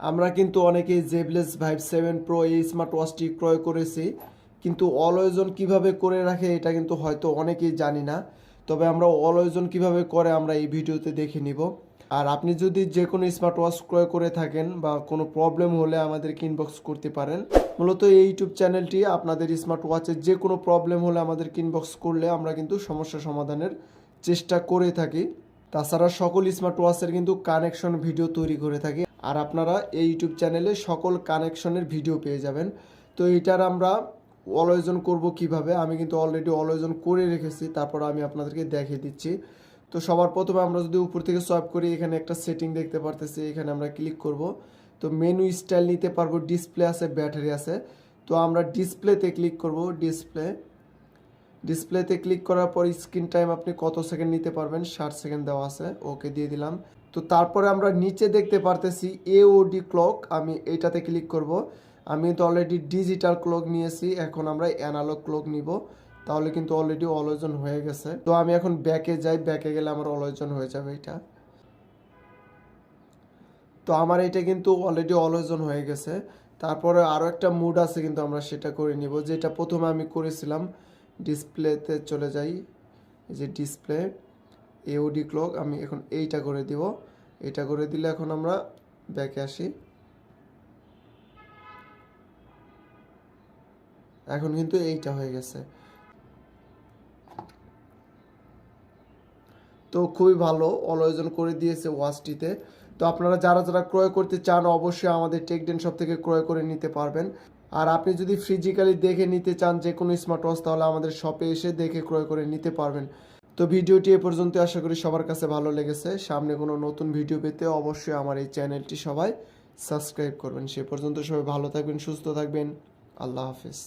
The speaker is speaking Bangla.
আমরা কিন্তু অনেকেই জেবলেস ভাইভ সেভেন প্রো এই স্মার্ট ওয়াচটি ক্রয় করেছি, কিন্তু অলওয়েজন কীভাবে করে রাখে এটা কিন্তু হয়তো অনেকেই জানি না। তবে আমরা অলওয়েজন কীভাবে করে আমরা এই ভিডিওতে দেখে নিব। আর আপনি যদি যে কোনো স্মার্ট ওয়াচ ক্রয় করে থাকেন বা কোনো প্রবলেম হলে আমাদেরকে ইনবক্স করতে পারেন। মূলত এই ইউটিউব চ্যানেলটি আপনাদের স্মার্ট ওয়াচের যে কোনো প্রবলেম হলে আমাদেরকে ইনবক্স করলে আমরা কিন্তু সমস্যা সমাধানের চেষ্টা করে থাকি। তাছাড়া সকল স্মার্ট ওয়াচের কিন্তু কানেকশন ভিডিও তৈরি করে থাকি। আর আপনারা এই ইউটিউব চ্যানেলে সকল কানেকশনের ভিডিও পেয়ে যাবেন। তো এটার আমরা অলয়োজন করব কীভাবে? আমি কিন্তু অলরেডি অলয়োজন করে রেখেছি, তারপর আমি আপনাদেরকে দেখিয়ে দিচ্ছি। তো সবার প্রথমে আমরা যদি উপর থেকে সোয়াইপ করি, এখানে একটা সেটিং দেখতে পারতেছি, এখানে আমরা ক্লিক করব। তো মেনু স্টাইল নিতে পারব ডিসপ্লে আছে ব্যাটারি আছে। তো আমরা ডিসপ্লেতে ক্লিক করব ডিসপ্লে ডিসপ্লেতে ক্লিক করার পর স্ক্রিন টাইম আপনি কত সেকেন্ড নিতে পারবেন? ষাট সেকেন্ড দেওয়া আছে। ওকে দিয়ে দিলাম। তো তারপরে আমরা নিচে দেখতে পারতেছি এওডি ক্লক আমি এইটাতে ক্লিক করব। আমি তো অলরেডি ডিজিটাল ক্লক নিয়েছি, এখন আমরা অ্যানালগ ক্লক নিব। তাহলে কিন্তু অলরেডি অলয়োজন হয়ে গেছে। তো আমি এখন ব্যাকে যাই ব্যাকে গেলে আমার অলয়োজন হয়ে যাবে এটা। তো আমার এটা কিন্তু অলরেডি অলয়োজন হয়ে গেছে। তারপরে আরও একটা মুড আছে কিন্তু আমরা সেটা করে নিব, যেটা প্রথমে আমি করেছিলাম। ডিসপ্লেতে চলে যাই যে ডিসপ্লে এওডি ক্লক আমি এখন এইটা করে দিব। এটা করে দিলে এখন আমরা ব্যাকে আসি। এখন কিন্তু এইটা হয়ে গেছে। তো খুবই ভালো, অলয়োজন করে দিয়েছে ওয়াচটিতে। তো আপনারা যারা যারা ক্রয় করতে চান, অবশ্যই আমাদের টেকডেন শপ থেকে ক্রয় করে নিতে পারবেন। আর আপনি যদি ফিজিক্যালি দেখে নিতে চান যে কোনো স্মার্ট ওয়াচ তাহলে আমাদের শপে এসে দেখে ক্রয় করে নিতে পারবেন। তো ভিডিওটি এ পর্যন্ত আশা করি সবার কাছে ভালো লেগেছে। সামনে কোনো নতুন ভিডিও পেতে অবশ্যই আমার এই চ্যানেলটি সবাই সাবস্ক্রাইব করবেন। সে পর্যন্ত সবাই ভালো থাকবেন, সুস্থ থাকবেন। আল্লাহ হাফিজ।